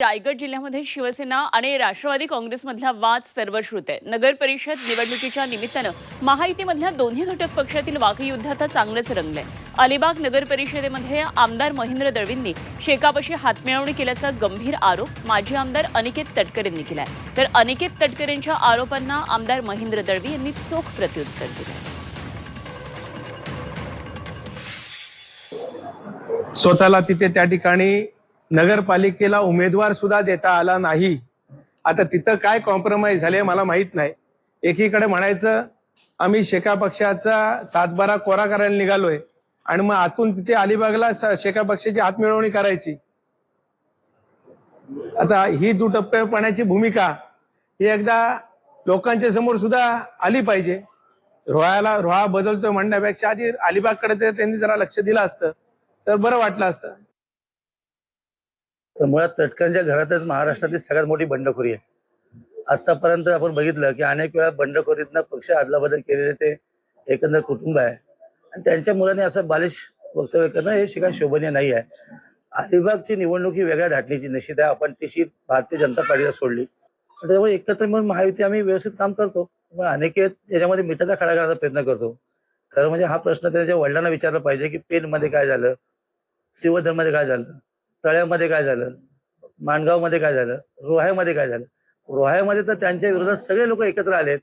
रायगड जिल्ह्यामध्ये शिवसेना आणि राष्ट्रवादी काँग्रेसमधला वाद सर्वश्रुत आहे. नगर परिषद निवडणुकीच्या निमित्तानं महायुतीमधल्या दोन्ही घटक पक्षातील वाकयुद्ध आता चांगलंच रंगलंय. अलिबाग नगर परिषदेमध्ये आमदार महेंद्र दळवींनी शेकापशी हातमिळवणी केल्याचा गंभीर आरोप माजी आमदार अनिकेत तटकरेंनी केलाय. तर अनिकेत तटकरेंच्या आरोपांना आमदार महेंद्र दळवी यांनी चोख प्रत्युत्तर दिलंय. स्वतःला तिथे त्या ठिकाणी नगरपालिकेला उमेदवार सुद्धा देता आला नाही. आता तिथं काय कॉम्प्रोमाइज झाले मला माहीत नाही. एकीकडे म्हणायचं आम्ही शेका पक्षाचा सातबारा कोरा करायला निघालोय आणि मग आतून तिथे अलिबागला शेका पक्षाची हातमिळवणी करायची. आता ही दुटप्प्यापणाची भूमिका ही एकदा लोकांच्या समोर सुद्धा आली पाहिजे. रोहाला रोहा बदलतोय म्हणण्यापेक्षा आधी अलिबागकडे त्यांनी जरा लक्ष दिलं असतं. तर बरं वाटलं असतं. तर मुळात तटकरांच्या घरातच महाराष्ट्रातील सगळ्यात मोठी बंडखोरी आहे. आतापर्यंत आपण बघितलं की अनेक वेळा बंडखोरीतनं पक्ष अदलाबदल केलेले ते एकंदर कुटुंब आहे. आणि त्यांच्या मुलांनी असं बालिश वक्तव्य करणं हे शिकाय शोभनीय नाही आहे. अलिबागची निवडणूक ही वेगळ्या धाटणीची निश्चित आहे. आपण ती भारतीय जनता पार्टीला सोडली. त्यामुळे एकत्र मिळून महायुती आम्ही व्यवस्थित काम करतो. अनेक याच्यामध्ये मिठाचा खडा करण्याचा प्रयत्न करतो. खरं म्हणजे हा प्रश्न त्याच्या वडिलांना विचारला पाहिजे की पेनमध्ये काय झालं? शिवधरमध्ये काय झालं? तळ्यामध्ये काय झालं? माणगावमध्ये काय झालं? रोह्यामध्ये काय झालं? रोह्यामध्ये तर त्यांच्या विरोधात सगळे लोक एकत्र आलेत.